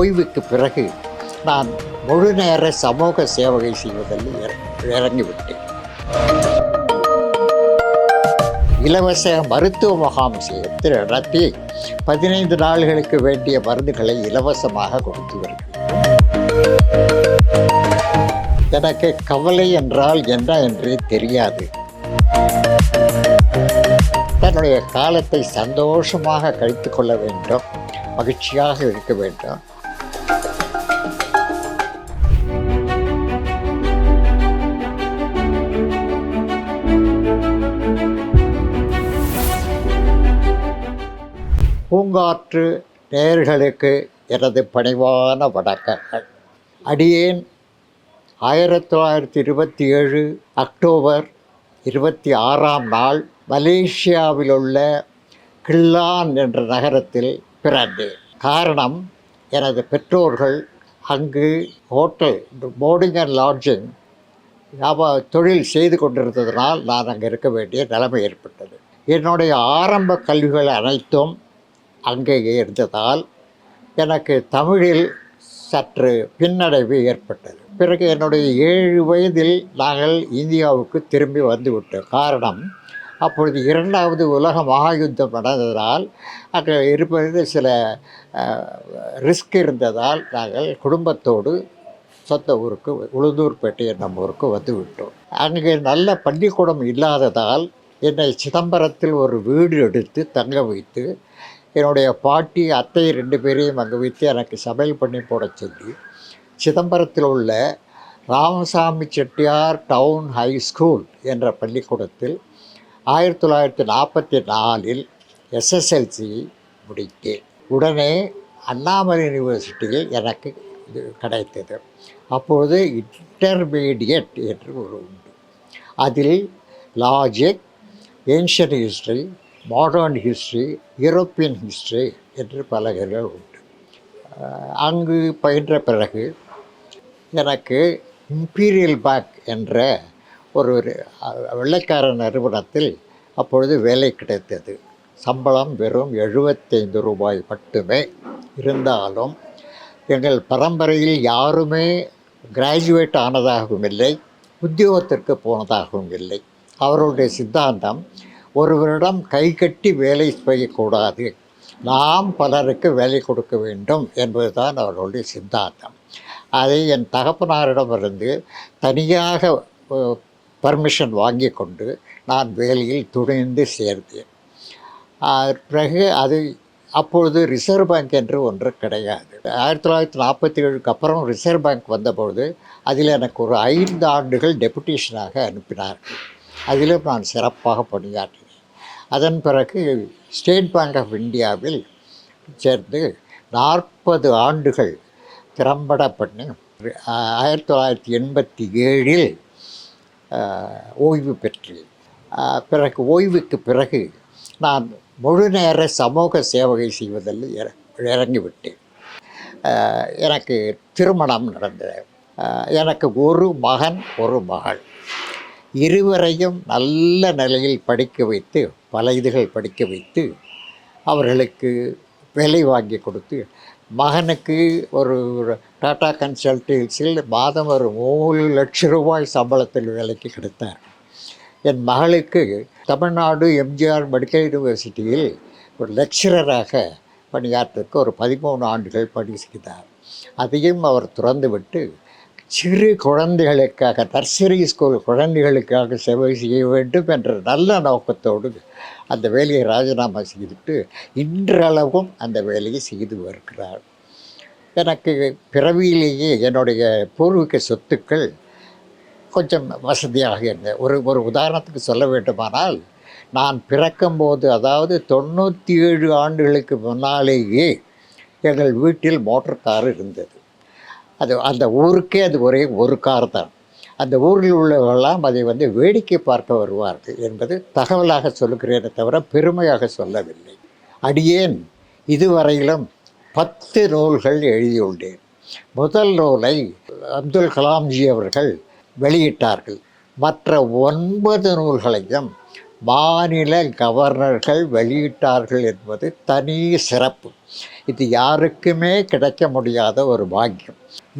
ஓய்வுக்கு பிறகு நான் முழு நேர சமூக சேவகை செய்வதில் இறங்கிவிட்டேன். இலவச மருத்துவ முகாம் செய்து நடத்தி பதினைந்து நாள்களுக்கு வேண்டிய மருந்துகளை இலவசமாக கொடுத்து வருகிறேன். எனக்கு கவலை என்றால் என்ன என்றே தெரியாது. தன்னுடைய காலத்தை சந்தோஷமாக கழித்து கொள்ள வேண்டும் மகிழ்ச்சியாக இருக்க வேண்டும். பூங்காற்று நேர்களுக்கு எனது பணிவான வணக்கங்கள். அடியேன் ஆயிரத்தி தொள்ளாயிரத்தி இருபத்தி ஏழு அக்டோபர் இருபத்தி ஆறாம் நாள் மலேசியாவில் உள்ள கில்லான் என்ற நகரத்தில் பிறந்தேன். காரணம் எனது பெற்றோர்கள் அங்கு ஹோட்டல் போர்டிங் அண்ட் லாட்ஜிங் வியாபார தொழில் செய்து கொண்டிருந்ததனால் நான் அங்கே இருக்க வேண்டிய நிலைமை ஏற்பட்டது. என்னுடைய ஆரம்ப கல்விகள் அனைத்தும் அங்கேயே இருந்ததால் எனக்கு தமிழில் சற்று பின்னடைவு ஏற்பட்டது. பிறகு என்னுடைய ஏழு வயதில் நாங்கள் இந்தியாவுக்கு திரும்பி வந்துவிட்டோம் காரணம் அப்பொழுது இரண்டாவது உலக மகாயுத்தம் நடந்ததால் அங்கே இருப்பது சில ரிஸ்க் இருந்ததால் நாங்கள் குடும்பத்தோடு சொந்த ஊருக்கு உளுந்தூர்பேட்டை என்னும் ஊருக்கு வந்துவிட்டோம். அங்கே நல்ல பள்ளிக்கூடம் இல்லாததால் என்னை சிதம்பரத்தில் ஒரு வீடு எடுத்து தங்க வைத்து என்னுடைய பாட்டி அத்தை ரெண்டு பேரையும் அங்கே வைத்து எனக்கு சமையல் பண்ணி போட சொல்லி சிதம்பரத்தில் உள்ள Ramasamy Chettiar town high school என்ற பள்ளிக்கூடத்தில் ஆயிரத்தி தொள்ளாயிரத்தி நாற்பத்தி நாலில் எஸ்எஸ்எல்சி முடித்தேன். உடனே அண்ணாமலை யூனிவர்சிட்டியில் எனக்கு இது கிடைத்தது. அப்போது இன்டர்மீடியட் என்று ஒரு உண்டு. அதில் logic ancient history modern history European history என்று பலகர்கள் உண்டு. அங்கு பயின்ற பிறகு எனக்கு இம்பீரியல் பேக் என்ற ஒரு ஒரு, வெள்ளைக்கார நிறுவனத்தில் அப்பொழுது வேலை கிடைத்தது. சம்பளம் வெறும் எழுபத்தைந்து ரூபாய் மட்டுமே இருந்தாலும் எங்கள் பரம்பரையில் யாருமே கிராஜுவேட் ஆனதாகவும் இல்லை உத்தியோகத்திற்கு போனதாகவும் இல்லை. அவர்களுடைய சித்தாந்தம் ஒருவரிடம் கை கட்டி வேலை செய்யக்கூடாது. நாம் பலருக்கு வேலை கொடுக்க வேண்டும் என்பதுதான் அவர்களுடைய சித்தாந்தம். அதை என் தகப்பனாரிடமிருந்து தனியாக பர்மிஷன் வாங்கி கொண்டு நான் வேலையில் துணிந்து சேர்ந்தேன். பிறகு அது அப்பொழுது ரிசர்வ் பேங்க் என்று ஒன்று கிடையாது. ஆயிரத்தி தொள்ளாயிரத்தி நாற்பத்தி ஏழுக்கு அப்புறம் ரிசர்வ் பேங்க் வந்தபொழுது அதில் எனக்கு ஒரு ஐந்து ஆண்டுகள் டெபுட்டேஷனாக அனுப்பினார்கள். அதிலும் நான் சிறப்பாக பணியாற்றினேன். அதன் பிறகு ஸ்டேட் பேங்க் ஆஃப் இந்தியாவில் சேர்ந்து நாற்பது ஆண்டுகள் திறம்பட பண்ணி ஆயிரத்தி தொள்ளாயிரத்தி எண்பத்தி ஏழில் ஓய்வு பெற்றேன். பிறகு ஓய்வுக்கு பிறகு நான் முழு நேர சமூக சேவகை செய்வதில் இற- இறங்கிவிட்டேன். எனக்கு திருமணம் நடந்தது. எனக்கு ஒரு மகன் ஒரு மகள். இருவரையும் நல்ல நிலையில் படிக்க வைத்து பல இதுகள் படிக்க வைத்து அவர்களுக்கு வேலை வாங்கி கொடுத்து மகனுக்கு ஒரு டாடா கன்சல்டன்சியில் மாதம் ஒரு மூணு லட்ச ரூபாய் சம்பளத்தில் வேலைக்கு கிடைத்தார். என் மகளுக்கு தமிழ்நாடு எம்ஜிஆர் மெடிக்கல் யூனிவர்சிட்டியில் ஒரு லெக்சரராக பணியாற்றுக்கு ஒரு பதிமூணு ஆண்டுகள் பணி செய்தார். அதையும் அவர் துறந்துவிட்டு சிறு குழந்தைகளுக்காக தர்சரி ஸ்கூல் குழந்தைகளுக்காக சேவை செய்ய வேண்டும் என்ற நல்ல நோக்கத்தோடு அந்த வேலையை ராஜினாமா செய்துவிட்டு இன்றளவும் அந்த வேலையை செய்து வருகிறார் எனக்கு பிறவியிலேயே என்னுடைய பூர்வீக சொத்துக்கள் கொஞ்சம் வசதியாக இருந்தது. ஒரு ஒரு உதாரணத்துக்கு சொல்ல வேண்டுமானால் நான் பிறக்கும்போது அதாவது தொண்ணூற்றி ஏழு ஆண்டுகளுக்கு முன்னாலேயே எங்கள் வீட்டில் மோட்டார் கார் இருந்தது. அது அந்த ஊருக்கே அது ஒரே ஒரு கார் தான் அந்த ஊரில் உள்ளவர்களெல்லாம் அதை வந்து வேடிக்கை பார்க்க வருவார்கள் என்பது தகவலாக சொல்லுகிறேனே தவிர பெருமையாக சொல்லவில்லை. அடியேன் இதுவரையிலும் பத்து நூல்கள் எழுதியுள்ளேன். முதல் நூலை அப்துல் கலாம்ஜி அவர்கள் வெளியிட்டார்கள். மற்ற ஒன்பது நூல்களையும் மாநில கவர்னர்கள் வெளியிட்டார்கள் என்பது தனி சிறப்பு. இது யாருக்குமே கிடைக்க முடியாத ஒரு பாக்கியம்.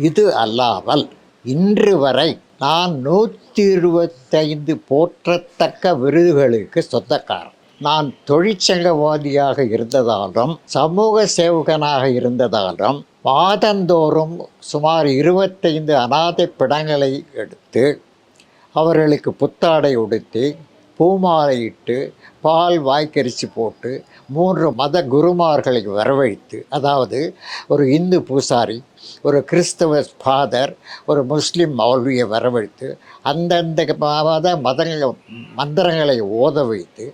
இது அல்லாமல் இன்று வரை நான் நூற்றி இருபத்தைந்து போற்றத்தக்க விருதுகளுக்கு சொந்தக்காரன். நான் தொழிற்சங்கவாதியாக இருந்ததாலும் சமூக சேவகனாக இருந்ததாலும் மாதந்தோறும் சுமார் இருபத்தைந்து அனாதை பிடங்களை எடுத்து அவர்களுக்கு புத்தாடை உடுத்தி பூமாலையிட்டு பால் வாய்க்கரிசி போட்டு மூன்று மத குருமார்களை வரவழைத்து அதாவது ஒரு இந்து பூசாரி ஒரு கிறிஸ்தவ ஃபாதர் ஒரு முஸ்லீம் மௌல்வியை வரவழைத்து அந்தந்த மத மதங்கள் மந்திரங்களை ஓத வைத்து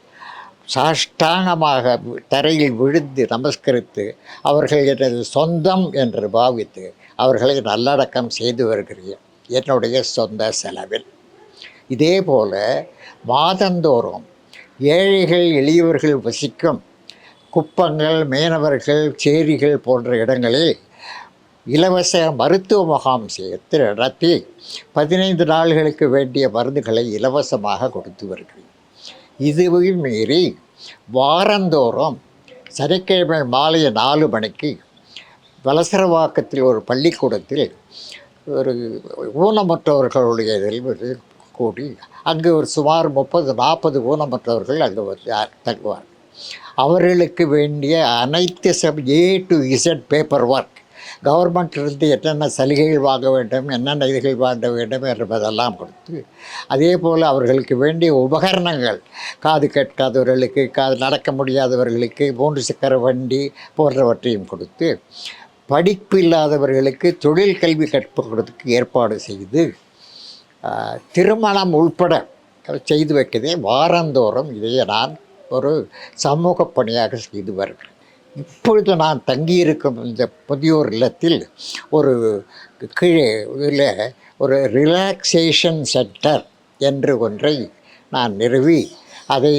சாஷ்டாங்கமாக தரையில் விழுந்து நமஸ்கரித்து அவர்கள் எனது சொந்தம் என்று பாவித்து அவர்களை நல்லடக்கம் செய்து வருகிறேன். என்னுடைய சொந்த செலவில். இதே போல் மாதந்தோறும் ஏழைகள் எளியவர்கள் வசிக்கும் குப்பங்கள் மீனவர்கள் சேரிகள் போன்ற இடங்களில் இலவச மருத்துவ முகாம் சேர்த்து நடத்தி பதினைந்து நாள்களுக்கு வேண்டிய மருந்துகளை இலவசமாக கொடுத்து வருகிறேன். இதுவும் மீறி வாரந்தோறும் சனிக்கிழமை மாலை நாலு மணிக்கு வலசரவாக்கத்தில் ஒரு பள்ளிக்கூடத்தில் ஒரு ஊனமற்றவர்களுடைய இதில் கூடி அங்கு ஒரு சுமார் முப்பது நாற்பது ஊனமற்றவர்கள் அங்கு வந்து தங்குவார்கள். அவர்களுக்கு வேண்டிய அனைத்து sub A to Z paper work கவர்மெண்ட்லேருந்து என்னென்ன சலுகைகள் வாங்க வேண்டும் என்னென்ன இதுகள் வாங்க வேண்டும் என்பதெல்லாம் கொடுத்து அதே போல் அவர்களுக்கு வேண்டிய உபகரணங்கள் காது கேட்காதவர்களுக்கு காது நடக்க முடியாதவர்களுக்கு மூன்று சக்கர வண்டி போன்றவற்றையும் கொடுத்து படிப்பு இல்லாதவர்களுக்கு தொழில் கல்வி கற்பதற்கு ஏற்பாடு செய்து திருமணம் உள்பட செய்து வைக்கதே வாரந்தோறும் இதையே நான் ஒரு சமூக பணியாக செய்து வருகிறேன். இப்பொழுது நான் தங்கியிருக்கும் இந்த புதியோர் இல்லத்தில் ஒரு கீழே இதில் ஒரு ரிலாக்ஸேஷன் சென்டர் என்று ஒன்றை நான் நிறுவி அதை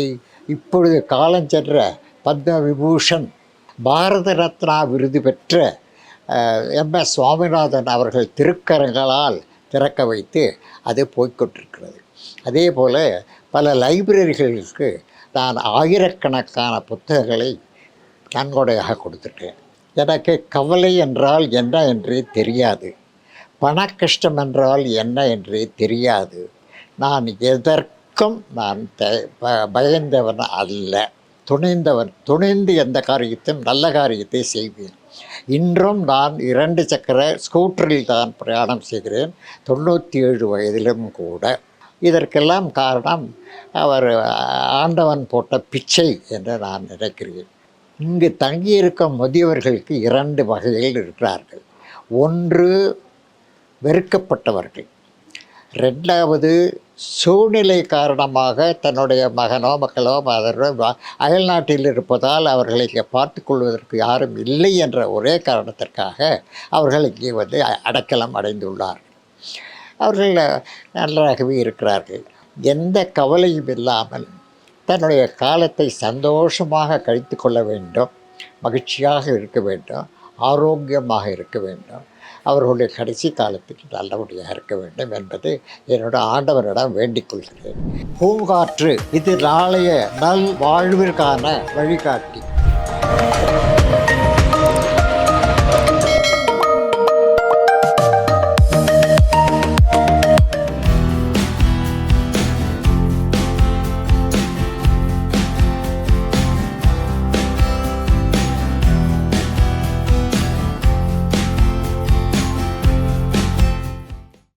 இப்பொழுது காலஞ்சென்ற பத்ம விபூஷன் பாரத ரத்னா விருது பெற்ற எம். எஸ். சுவாமிநாதன் அவர்கள் திருக்கரங்களால் திறக்க வைத்து அது போய்க்கொண்டிருக்கிறது. அதே போல் பல லைப்ரரிகளுக்கு நான் ஆயிரக்கணக்கான புத்தகங்களை நன்கொடையாக கொடுத்துட்டேன். எனக்கு கவலை என்றால் என்ன என்றே தெரியாது. பண கஷ்டம் என்றால் என்ன என்றே தெரியாது. நான் எதற்கும் நான் த பயந்தவன் அல்ல. துணிந்தவன் துணிந்து எந்த காரியத்தையும் நல்ல காரியத்தை செய்வேன். இன்றும் நான் இரண்டு சக்கர ஸ்கூட்டரில் தான் பிரயாணம் செய்கிறேன். தொண்ணூற்றி ஏழு வயதிலும் கூட. இதற்கெல்லாம் காரணம் அவர் ஆண்டவன் போட்ட பிச்சை என்று நான் நினைக்கிறேன். இங்கு தங்கியிருக்கும் முதியவர்களுக்கு இரண்டு வகையில் இருக்கிறார்கள். ஒன்று வெறுக்கப்பட்டவர்கள். ரெண்டாவது சூழ்நிலை காரணமாக தன்னுடைய மகனோ மக்களோ மதரோ அயல்நாட்டில் இருப்பதால் அவர்களை இங்கே பார்த்துக்கொள்வதற்கு யாரும் இல்லை என்ற ஒரே காரணத்திற்காக அவர்கள் இங்கே வந்து அடைக்கலம் அடைந்துள்ளார்கள் அவர்கள் நன்றாகவே இருக்கிறார்கள். எந்த கவலையும் இல்லாமல் தன்னுடைய காலத்தை சந்தோஷமாக கழித்து கொள்ள வேண்டும் மகிழ்ச்சியாக இருக்க வேண்டும். ஆரோக்கியமாக இருக்க வேண்டும். அவர்களுடைய கடைசி காலத்துக்கு நல்லபடியாக இருக்க வேண்டும் என்பது என்னோட ஆண்டவரிடம் வேண்டிக் கொள்கிறேன். பூங்காற்று இது நாளைய நல் வாழ்விற்கான வழிகாட்டி.